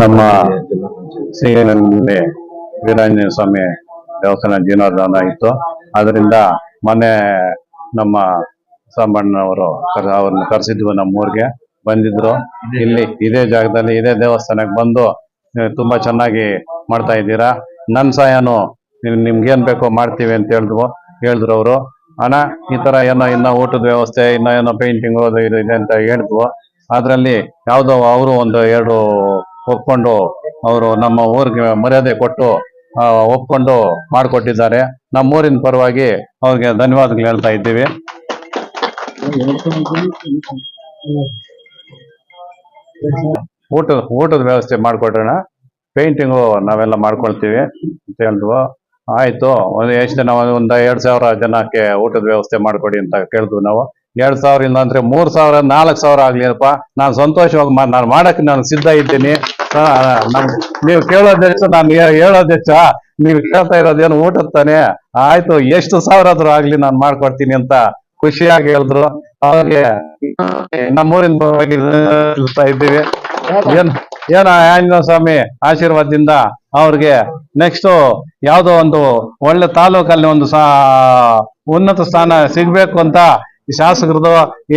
ನಮ್ಮ ಸಿಹಿನಲ್ಲಿ ವೀರಾಂಜನೇಯ ಸ್ವಾಮಿ ದೇವಸ್ಥಾನ ಜೀರ್ಣೋದ್ಧಾರ ಇತ್ತು ಅದರಿಂದ ಮೊನ್ನೆ ನಮ್ಮ ಸಾಂಬಣ್ಣವರು ಅವ್ರನ್ನ ಕರೆಸಿದ್ವು ನಮ್ಮ ಊರಿಗೆ ಬಂದಿದ್ರು. ಇಲ್ಲಿ ಇದೇ ಜಾಗದಲ್ಲಿ ಇದೇ ದೇವಸ್ಥಾನಕ್ಕೆ ಬಂದು ತುಂಬಾ ಚೆನ್ನಾಗಿ ಮಾಡ್ತಾ ಇದ್ದೀರಾ. ನನ್ನ ಸಹಾಯನು ನಿಮ್- ನಿಮ್ಗೇನ್ ಬೇಕೋ ಮಾಡ್ತೀವಿ ಅಂತ ಹೇಳಿದ್ರು ಹೇಳಿದ್ರು ಅವರು. ಹಣ ಈ ತರ ಏನೋ ಇನ್ನ ಊಟದ ವ್ಯವಸ್ಥೆ ಇನ್ನ ಏನೋ ಪೇಂಟಿಂಗ್ ಇದು ಇದೆ ಅಂತ ಹೇಳಿದ್ವು ಅದ್ರಲ್ಲಿ ಯಾವುದೋ ಅವರು ಒಂದು ಎರಡು ಒಪ್ಕೊಂಡು ಅವರು ನಮ್ಮ ಊರಿಗೆ ಮರ್ಯಾದೆ ಕೊಟ್ಟು ಒಪ್ಕೊಂಡು ಮಾಡಿಕೊಟ್ಟಿದ್ದಾರೆ. ನಮ್ಮ ಊರಿನ ಪರವಾಗಿ ಅವ್ರಿಗೆ ಧನ್ಯವಾದಗಳು ಹೇಳ್ತಾ ಇದ್ದೀವಿ. ಊಟ ಊಟದ ವ್ಯವಸ್ಥೆ ಮಾಡಿಕೊಟ್ರಣ. ಪೇಂಟಿಂಗು ನಾವೆಲ್ಲ ಮಾಡ್ಕೊಳ್ತೀವಿ ಅಂತ ಹೇಳಿದ್ವು ಆಯ್ತು, ಒಂದು ಎಷ್ಟು ಜನ, ಒಂದು ಎರಡ್ ಸಾವಿರ ಜನಕ್ಕೆ ಊಟದ ವ್ಯವಸ್ಥೆ ಮಾಡ್ಕೊಡಿ ಅಂತ ಕೇಳಿದ್ವು ನಾವು. ಎರಡು ಸಾವಿರ ಇಲ್ಲ ಅಂದ್ರೆ ಮೂರು ಸಾವಿರ, ನಾಲ್ಕು ಸಾವಿರ ಆಗ್ಲಿಪ್ಪ ನಾನು ಸಂತೋಷವಾಗಿ ನಾನು ಮಾಡಕ್ಕೆ ನಾನು ಸಿದ್ಧ ಇದ್ದೀನಿ. ನೀವು ಕೇಳೋದೆಷ್ಟು ನಾನು ಹೇಳೋದೆಚ್ಚ ನೀವು ಕೇಳ್ತಾ ಇರೋದೇನು ಊಟ ತಾನೆ? ಆಯ್ತು, ಎಷ್ಟು ಸಾವಿರ ಆದ್ರೂ ಆಗ್ಲಿ ನಾನು ಮಾಡ್ಕೊಡ್ತೀನಿ ಅಂತ ಖುಷಿಯಾಗಿ ಹೇಳಿದ್ರು. ಅವ್ರಿಗೆ ತಿಳಿಸ್ತಾ ಇದ್ದೀವಿ. ಏನ್ ಏನ ಆಂಜನೇಯ ಸ್ವಾಮಿ ಆಶೀರ್ವಾದದಿಂದ ಅವ್ರಿಗೆ ನೆಕ್ಸ್ಟ್ ಯಾವ್ದೋ ಒಂದು ಒಳ್ಳೆ ತಾಲೂಕಲ್ಲಿ ಒಂದು ಸಾ ಉನ್ನತ ಸ್ಥಾನ ಸಿಗ್ಬೇಕು ಅಂತ ಶಾಸಕರದು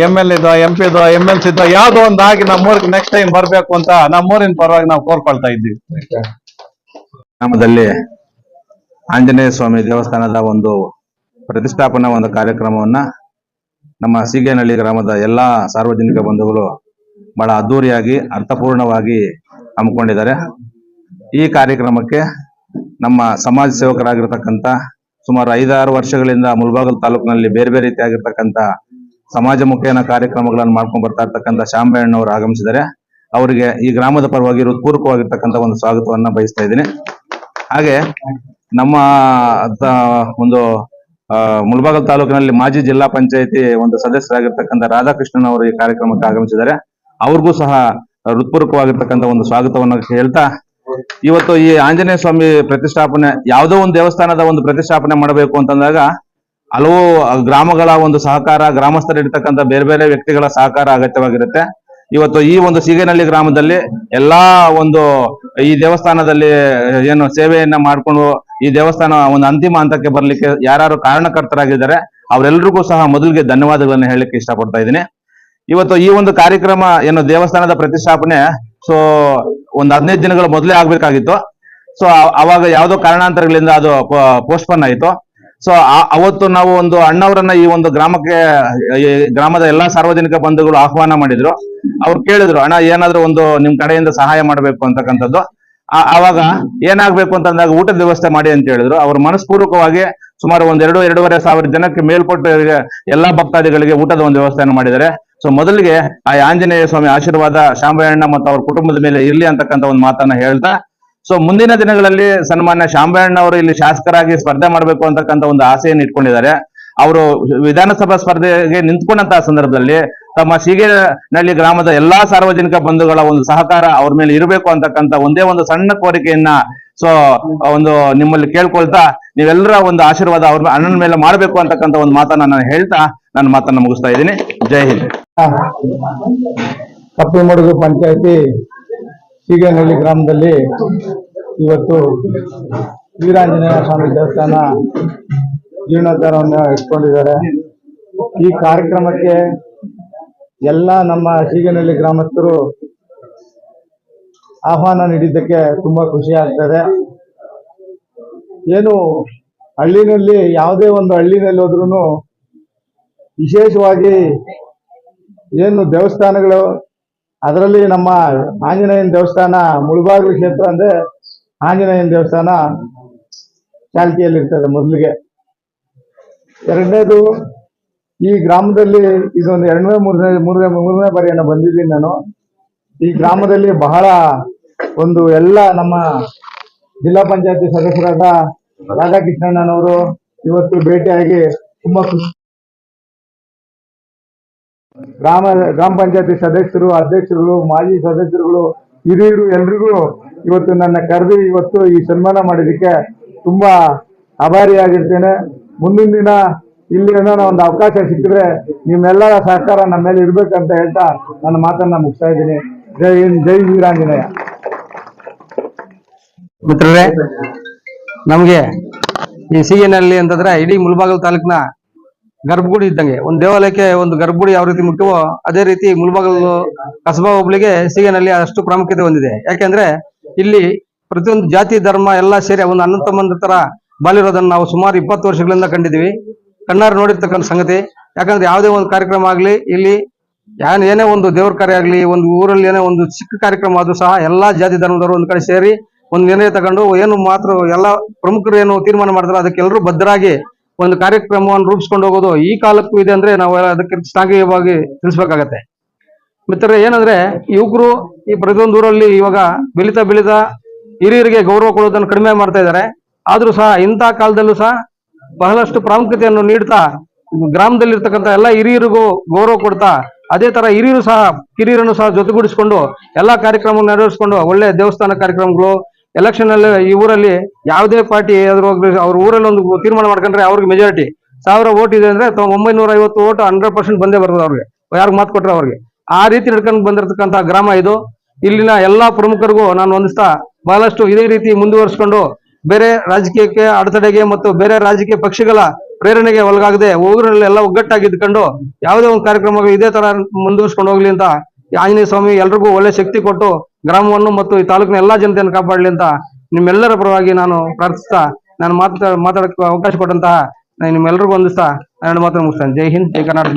ಎಂ ಎಲ್ ಇದ್ದೋ ಎಂ ಪಿದೋ ಎಂ ಎಲ್ ಸಿದ್ದೋ ಯಾವ್ದೋ ಒಂದ್ ನಮ್ಮೂರಿಗೆ ನೆಕ್ಸ್ಟ್ ಟೈಮ್ ಬರ್ಬೇಕು ಅಂತ ನಮ್ಮೂರಿನ ಪರವಾಗಿ ನಾವು ಕೋರ್ಕೊಳ್ತಾ ಇದ್ದೀವಿ. ಗ್ರಾಮದಲ್ಲಿ ಆಂಜನೇಯ ಸ್ವಾಮಿ ದೇವಸ್ಥಾನದ ಒಂದು ಪ್ರತಿಷ್ಠಾಪನಾ ಒಂದು ಕಾರ್ಯಕ್ರಮವನ್ನ ನಮ್ಮ ಸೀಗೇನಹಳ್ಳಿ ಗ್ರಾಮದ ಎಲ್ಲಾ ಸಾರ್ವಜನಿಕ ಬಂಧುಗಳು ಬಹಳ ಅದ್ದೂರಿಯಾಗಿ, ಅರ್ಥಪೂರ್ಣವಾಗಿ ಹಮ್ಮಿಕೊಂಡಿದ್ದಾರೆ. ಈ ಕಾರ್ಯಕ್ರಮಕ್ಕೆ ನಮ್ಮ ಸಮಾಜ ಸೇವಕರಾಗಿರ್ತಕ್ಕಂಥ ಸುಮಾರು ಐದಾರು ವರ್ಷಗಳಿಂದ ಮುಲ್ಬಾಗಲ್ ತಾಲೂಕಿನಲ್ಲಿ ಬೇರೆ ಬೇರೆ ರೀತಿಯಾಗಿರ್ತಕ್ಕಂಥ ಸಮಾಜಮುಖೇನ ಕಾರ್ಯಕ್ರಮಗಳನ್ನು ಮಾಡ್ಕೊಂಡು ಬರ್ತಾ ಇರ್ತಕ್ಕಂಥ ಶಾಂಬಣ್ಣವರು ಆಗಮಿಸಿದರೆ ಅವರಿಗೆ ಈ ಗ್ರಾಮದ ಪರವಾಗಿ ಹೃತ್ಪೂರ್ವಕವಾಗಿರ್ತಕ್ಕಂಥ ಒಂದು ಸ್ವಾಗತವನ್ನ ಬಯಸ್ತಾ ಇದ್ದೀನಿ. ಹಾಗೆ ನಮ್ಮ ಒಂದು ಮುಲ್ಬಾಗಲ್ ತಾಲೂಕಿನಲ್ಲಿ ಮಾಜಿ ಜಿಲ್ಲಾ ಪಂಚಾಯಿತಿ ಒಂದು ಸದಸ್ಯರಾಗಿರ್ತಕ್ಕಂಥ ರಾಧಾಕೃಷ್ಣನ್ ಅವರು ಈ ಕಾರ್ಯಕ್ರಮಕ್ಕೆ ಆಗಮಿಸಿದ್ದಾರೆ. ಅವ್ರಿಗೂ ಸಹ ಹೃತ್ಪೂರ್ವಕವಾಗಿರ್ತಕ್ಕಂಥ ಒಂದು ಸ್ವಾಗತವನ್ನು ಹೇಳ್ತಾ ಇವತ್ತು ಈ ಆಂಜನೇಯ ಸ್ವಾಮಿ ಪ್ರತಿಷ್ಠಾಪನೆ ಯಾವುದೋ ಒಂದು ದೇವಸ್ಥಾನದ ಒಂದು ಪ್ರತಿಷ್ಠಾಪನೆ ಮಾಡಬೇಕು ಅಂತಂದಾಗ ಹಲವು ಗ್ರಾಮಗಳ ಒಂದು ಸಹಕಾರ, ಗ್ರಾಮಸ್ಥರಿರ್ತಕ್ಕಂಥ ಬೇರೆ ಬೇರೆ ವ್ಯಕ್ತಿಗಳ ಸಹಕಾರ ಅಗತ್ಯವಾಗಿರುತ್ತೆ. ಇವತ್ತು ಈ ಒಂದು ಸೀಗೇನಹಳ್ಳಿ ಗ್ರಾಮದಲ್ಲಿ ಎಲ್ಲಾ ಒಂದು ಈ ದೇವಸ್ಥಾನದಲ್ಲಿ ಏನು ಸೇವೆಯನ್ನ ಮಾಡ್ಕೊಂಡು ಈ ದೇವಸ್ಥಾನ ಒಂದು ಅಂತಿಮ ಹಂತಕ್ಕೆ ಬರ್ಲಿಕ್ಕೆ ಯಾರು ಕಾರಣಕರ್ತರಾಗಿದ್ದಾರೆ ಅವರೆಲ್ಲರಿಗೂ ಸಹ ಮೊದಲಿಗೆ ಧನ್ಯವಾದಗಳನ್ನು ಹೇಳಲಿಕ್ಕೆ ಇಷ್ಟಪಡ್ತಾ ಇದ್ದೀನಿ. ಇವತ್ತು ಈ ಒಂದು ಕಾರ್ಯಕ್ರಮ, ಏನು ದೇವಸ್ಥಾನದ ಪ್ರತಿಷ್ಠಾಪನೆ ಸೊ ಒಂದು ಹದಿನೈದು ದಿನಗಳ ಮೊದಲೇ ಆಗ್ಬೇಕಾಗಿತ್ತು. ಸೊ ಅವಾಗ ಯಾವ್ದೋ ಕಾರಣಾಂತರಗಳಿಂದ ಅದು ಪೋಸ್ಟ್ಪೋನ್ ಆಯಿತು. ಸೊ ಅವತ್ತು ನಾವು ಒಂದು ಅಣ್ಣವರನ್ನ ಈ ಒಂದು ಗ್ರಾಮಕ್ಕೆ ಗ್ರಾಮದ ಎಲ್ಲಾ ಸಾರ್ವಜನಿಕ ಬಂಧುಗಳು ಆಹ್ವಾನ ಮಾಡಿದ್ರು. ಅವ್ರು ಕೇಳಿದ್ರು, ಅಣ್ಣ, ಏನಾದ್ರೂ ಒಂದು ನಿಮ್ ಕಡೆಯಿಂದ ಸಹಾಯ ಮಾಡಬೇಕು ಅಂತಕ್ಕಂಥದ್ದು. ಆವಾಗ ಏನಾಗ್ಬೇಕು ಅಂತಂದಾಗ ಊಟದ ವ್ಯವಸ್ಥೆ ಮಾಡಿ ಅಂತ ಹೇಳಿದ್ರು. ಅವ್ರು ಮನಸ್ಪೂರ್ವಕವಾಗಿ ಸುಮಾರು ಒಂದ್ ಎರಡು, ಎರಡೂವರೆ ಸಾವಿರ ಜನಕ್ಕೆ ಮೇಲ್ಪಟ್ಟು, ಎಲ್ಲಾ ಭಕ್ತಾದಿಗಳಿಗೆ ಊಟದ ಒಂದು ವ್ಯವಸ್ಥೆಯನ್ನು ಮಾಡಿದ್ದಾರೆ. ಸೊ ಮೊದಲಿಗೆ ಆ ಆಂಜನೇಯ ಸ್ವಾಮಿ ಆಶೀರ್ವಾದ ಶಾಂಬಯ್ಯಣ್ಣ ಮತ್ತು ಅವ್ರ ಕುಟುಂಬದ ಮೇಲೆ ಇರ್ಲಿ ಅಂತಕ್ಕಂಥ ಒಂದು ಮಾತನ್ನ ಹೇಳ್ತಾ ಸೊ ಮುಂದಿನ ದಿನಗಳಲ್ಲಿ ಸನ್ಮಾನ್ಯ ಶಾಂಬಯ್ಯಣ್ಣ ಅವರು ಇಲ್ಲಿ ಶಾಸಕರಾಗಿ ಸ್ಪರ್ಧೆ ಮಾಡಬೇಕು ಅಂತಕ್ಕಂಥ ಒಂದು ಆಸೆಯನ್ನು ಇಟ್ಕೊಂಡಿದ್ದಾರೆ. ಅವರು ವಿಧಾನಸಭಾ ಸ್ಪರ್ಧೆಗೆ ನಿಂತ್ಕೊಂಡಂತಹ ಸಂದರ್ಭದಲ್ಲಿ ತಮ್ಮ ಸೀಗೇನಹಳ್ಳಿ ಗ್ರಾಮದ ಎಲ್ಲಾ ಸಾರ್ವಜನಿಕ ಬಂಧುಗಳ ಒಂದು ಸಹಕಾರ ಅವ್ರ ಮೇಲೆ ಇರಬೇಕು ಅಂತಕ್ಕಂಥ ಒಂದೇ ಒಂದು ಸಣ್ಣ ಕೋರಿಕೆಯನ್ನ ಸೊ ಒಂದು ನಿಮ್ಮಲ್ಲಿ ಕೇಳ್ಕೊಳ್ತಾ ನೀವೆಲ್ಲರ ಒಂದು ಆಶೀರ್ವಾದ ಅವ್ರ ಅಣ್ಣನ ಮೇಲೆ ಮಾಡಬೇಕು ಅಂತಕ್ಕಂಥ ಒಂದು ಮಾತನ್ನ ನಾನು ಹೇಳ್ತಾ ನನ್ನ ಮಾತನ್ನು ಮುಗಿಸ್ತಾ ಇದ್ದೀನಿ. ಜೈ ಹಿಂದ್. ಕಪ್ಪಮಡುಗು ಪಂಚಾಯತಿ ಸೀಗೇನಹಳ್ಳಿ ಗ್ರಾಮದಲ್ಲಿ ಇವತ್ತು ವೀರಾಂಜನೇಯ ಸ್ವಾಮಿ ದೇವಸ್ಥಾನ ಜೀರ್ಣೋದ್ಧಾರವನ್ನು ಇಟ್ಕೊಂಡಿದ್ದಾರೆ. ಈ ಕಾರ್ಯಕ್ರಮಕ್ಕೆ ಎಲ್ಲ ನಮ್ಮ ಸೀಗೇನಹಳ್ಳಿ ಗ್ರಾಮಸ್ಥರು ಆಹ್ವಾನ ನೀಡಿದ್ದಕ್ಕೆ ತುಂಬಾ ಖುಷಿ ಆಗ್ತದೆ. ಏನು ಹಳ್ಳಿನಲ್ಲಿ ಯಾವುದೇ ಒಂದು ಹಳ್ಳಿನಲ್ಲಿ ಹೋದ್ರೂ ವಿಶೇಷವಾಗಿ ಏನು ದೇವಸ್ಥಾನಗಳು, ಅದರಲ್ಲಿ ನಮ್ಮ ಆಂಜನೇಯನ ದೇವಸ್ಥಾನ, ಮುಳುಬಾಗಿಲು ಕ್ಷೇತ್ರ ಅಂದ್ರೆ ಆಂಜನೇಯನ ದೇವಸ್ಥಾನ ಚಾಲ್ತಿಯಲ್ಲಿರ್ತದೆ ಮೊದಲಿಗೆ. ಎರಡನೇದು, ಈ ಗ್ರಾಮದಲ್ಲಿ ಇದೊಂದು ಎರಡನೇ, ಮೂರನೇ ಮೂರನೇ ಮೂರನೇ ಬಾರಿಯನ್ನು ಬಂದಿದ್ದೀನಿ ನಾನು. ಈ ಗ್ರಾಮದಲ್ಲಿ ಬಹಳ ಒಂದು ಎಲ್ಲ ನಮ್ಮ ಜಿಲ್ಲಾ ಪಂಚಾಯತಿ ಸದಸ್ಯರಾದ ರಾಧಾಕೃಷ್ಣಣ್ಣನವರು ಇವತ್ತು ಭೇಟಿಯಾಗಿ ತುಂಬಾ ಖುಷಿ ಗ್ರಾಮ ಗ್ರಾಮ ಪಂಚಾಯತಿ ಸದಸ್ಯರು, ಅಧ್ಯಕ್ಷರುಗಳು, ಮಾಜಿ ಸದಸ್ಯರುಗಳು, ಹಿರಿಯರು, ಎಲ್ರಿಗೂ ಇವತ್ತು ನನ್ನ ಕರೆದು ಇವತ್ತು ಈ ಸನ್ಮಾನ ಮಾಡಿದ್ದಕ್ಕೆ ತುಂಬಾ ಆಭಾರಿಯಾಗಿರ್ತೇನೆ ಮುಂದಿನ ದಿನ ಇಲ್ಲಿ ಏನೋ ಒಂದು ಅವಕಾಶ ಸಿಕ್ಕಿದ್ರೆ ನಿಮ್ಮೆಲ್ಲರ ಸಹಕಾರ ನಮ್ಮ ಮೇಲೆ ಇರ್ಬೇಕಂತ ಹೇಳ್ತಾ ನನ್ನ ಮಾತನ್ನ ಮುಗಿಸ್ತಾ ಇದ್ದೀನಿ. ಜೈ ಜೈ ವೀರಾಂಜನೇಯ. ಮಿತ್ರರೇ, ನಮಗೆ ಈ ಅಲ್ಲಿ ಅಂತಂದ್ರೆ ಇಡೀ ಮುಲ್ಬಾಗಲ್ ತಾಲೂಕಿನ ಗರ್ಭಗುಡಿ ಇದ್ದಂಗೆ. ಒಂದು ದೇವಾಲಯಕ್ಕೆ ಒಂದು ಗರ್ಭಗುಡಿ ಯಾವ ರೀತಿ ಮುಖ್ಯವೋ ಅದೇ ರೀತಿ ಮುಳಬಾಗಲು ಕಸಬಾ ಹೋಬಳಿಗೆ ಸಿಗನಲ್ಲಿ ಅಷ್ಟು ಪ್ರಾಮುಖ್ಯತೆ ಹೊಂದಿದೆ. ಯಾಕೆಂದ್ರೆ ಇಲ್ಲಿ ಪ್ರತಿಯೊಂದು ಜಾತಿ, ಧರ್ಮ ಎಲ್ಲ ಸೇರಿ ಒಂದು ಅಣ್ಣ ತಮ್ಮಂದ್ರ ತರ ಬಾಲಿರೋದನ್ನ ನಾವು ಸುಮಾರು ಇಪ್ಪತ್ತು ವರ್ಷಗಳಿಂದ ಕಂಡಿದ್ದೀವಿ. ಕಣ್ಣಾರು ನೋಡಿರ್ತಕ್ಕಂಥ ಸಂಗತಿ. ಯಾಕಂದ್ರೆ ಯಾವುದೇ ಒಂದು ಕಾರ್ಯಕ್ರಮ ಆಗಲಿ, ಇಲ್ಲಿ ಯಾನ್ ಏನೇ ಒಂದು ದೇವ್ರ ಕಾರ್ಯ ಆಗಲಿ, ಒಂದು ಊರಲ್ಲಿ ಏನೇ ಒಂದು ಚಿಕ್ಕ ಕಾರ್ಯಕ್ರಮ ಆದ್ರೂ ಸಹ ಎಲ್ಲಾ ಜಾತಿ, ಧರ್ಮದವರು ಒಂದು ಕಡೆ ಸೇರಿ ಒಂದು ನಿರ್ಣಯ ತಗೊಂಡು ಏನು ಮಾತ್ರ ಎಲ್ಲ ಪ್ರಮುಖರು ಏನು ತೀರ್ಮಾನ ಮಾಡಿದ್ರೆ ಅದಕ್ಕೆ ಎಲ್ಲರೂ ಬದ್ಧರಾಗಿ ಒಂದು ಕಾರ್ಯಕ್ರಮವನ್ನು ರೂಪಿಸ್ಕೊಂಡು ಹೋಗೋದು ಈ ಕಾಲಕ್ಕೂ ಇದೆ ಅಂದ್ರೆ ನಾವು ಅದಕ್ಕೆ ಶ್ಲಾಘನೀಯವಾಗಿ ತಿಳಿಸ್ಬೇಕಾಗತ್ತೆ. ಮಿತ್ರರೇ, ಏನಂದ್ರೆ ಯುವಕರು ಈ ಪ್ರತಿಯೊಂದು ಊರಲ್ಲಿ ಇವಾಗ ಬೆಳೀತಾ ಬೆಳೀತಾ ಹಿರಿಯರಿಗೆ ಗೌರವ ಕೊಡೋದನ್ನು ಕಡಿಮೆ ಮಾಡ್ತಾ ಇದ್ದಾರೆ. ಆದ್ರೂ ಸಹ ಇಂಥ ಕಾಲದಲ್ಲೂ ಸಹ ಬಹಳಷ್ಟು ಪ್ರಾಮುಖ್ಯತೆಯನ್ನು ನೀಡ್ತಾ ಗ್ರಾಮದಲ್ಲಿರ್ತಕ್ಕಂಥ ಎಲ್ಲ ಹಿರಿಯರಿಗೂ ಗೌರವ ಕೊಡ್ತಾ ಅದೇ ತರ ಹಿರಿಯರು ಸಹ, ಕಿರಿಯರನ್ನು ಸಹ ಜೊತೆಗೂಡಿಸಿಕೊಂಡು ಎಲ್ಲಾ ಕಾರ್ಯಕ್ರಮ ನೆರವೇರಿಸಿಕೊಂಡು ಒಳ್ಳೆ ದೇವಸ್ಥಾನ ಕಾರ್ಯಕ್ರಮಗಳು ಎಲೆಕ್ಷನ್ ಅಲ್ಲಿ ಈ ಊರಲ್ಲಿ ಯಾವುದೇ ಪಾರ್ಟಿ ಆದ್ರೂ ಹೋಗ್ಲಿ, ಅವ್ರ ಊರಲ್ಲಿ ಒಂದು ತೀರ್ಮಾನ ಮಾಡ್ಕೊಂಡ್ರೆ ಅವ್ರಿಗೆ ಮೆಜಾರಿಟಿ ಸಾವಿರ ಓಟ್ ಇದೆ ಅಂದ್ರೆ ಒಂಬೈನೂರ ಐವತ್ತು ಓಟ್ ಹಂಡ್ರೆಡ್ ಪರ್ಸೆಂಟ್ ಬಂದೇ ಬರ್ತದೆ ಅವ್ರಿಗೆ. ಯಾರಿಗೆ ಮಾತು ಕೊಟ್ರೆ ಅವ್ರಿಗೆ. ಆ ರೀತಿ ನಡ್ಕೊಂಡು ಬಂದಿರತಕ್ಕಂತ ಗ್ರಾಮ ಇದು. ಇಲ್ಲಿನ ಎಲ್ಲಾ ಪ್ರಮುಖರಿಗೂ ನಾನು ಹೊಂದಿಸ್ತಾ ಬಹಳಷ್ಟು ಇದೇ ರೀತಿ ಮುಂದುವರಿಸಿಕೊಂಡು ಬೇರೆ ರಾಜಕೀಯಕ್ಕೆ ಅಡೆತಡೆಗೆ ಮತ್ತು ಬೇರೆ ರಾಜಕೀಯ ಪಕ್ಷಗಳ ಪ್ರೇರಣೆಗೆ ಒಳಗಾಗದೆ ಊರಲ್ಲಿ ಎಲ್ಲ ಒಗ್ಗಟ್ಟಾಗಿದ್ಕೊಂಡು ಯಾವುದೇ ಒಂದು ಕಾರ್ಯಕ್ರಮಗಳು ಇದೇ ತರ ಮುಂದುವರಿಸ್ಕೊಂಡು ಹೋಗ್ಲಿ ಅಂತ ಆಂಜನೇಯ ಸ್ವಾಮಿ ಎಲ್ರಿಗೂ ಒಳ್ಳೆ ಶಕ್ತಿ ಕೊಟ್ಟು ಗ್ರಾಮವನ್ನು ಮತ್ತು ಈ ತಾಲೂಕಿನ ಎಲ್ಲಾ ಜನತೆಯನ್ನು ಕಾಪಾಡಲಿ ಅಂತ ನಿಮ್ಮೆಲ್ಲರ ಪರವಾಗಿ ನಾನು ಪ್ರಾರ್ಥಿಸ್ತಾ, ನಾನು ಮಾತಾಡ ಮಾತಾಡಕ್ಕೆ ಅವಕಾಶ ಕೊಟ್ಟಂತಹ ನಿಮ್ಮೆಲ್ಲರಿಗೂ ಒಂದಿಸ್ತಾ ಎರಡು ಮಾತನ್ನು ಮುಗಿಸ್ತೇನೆ. ಜೈ ಹಿಂದ್, ಜೈ ಕರ್ನಾಟಕ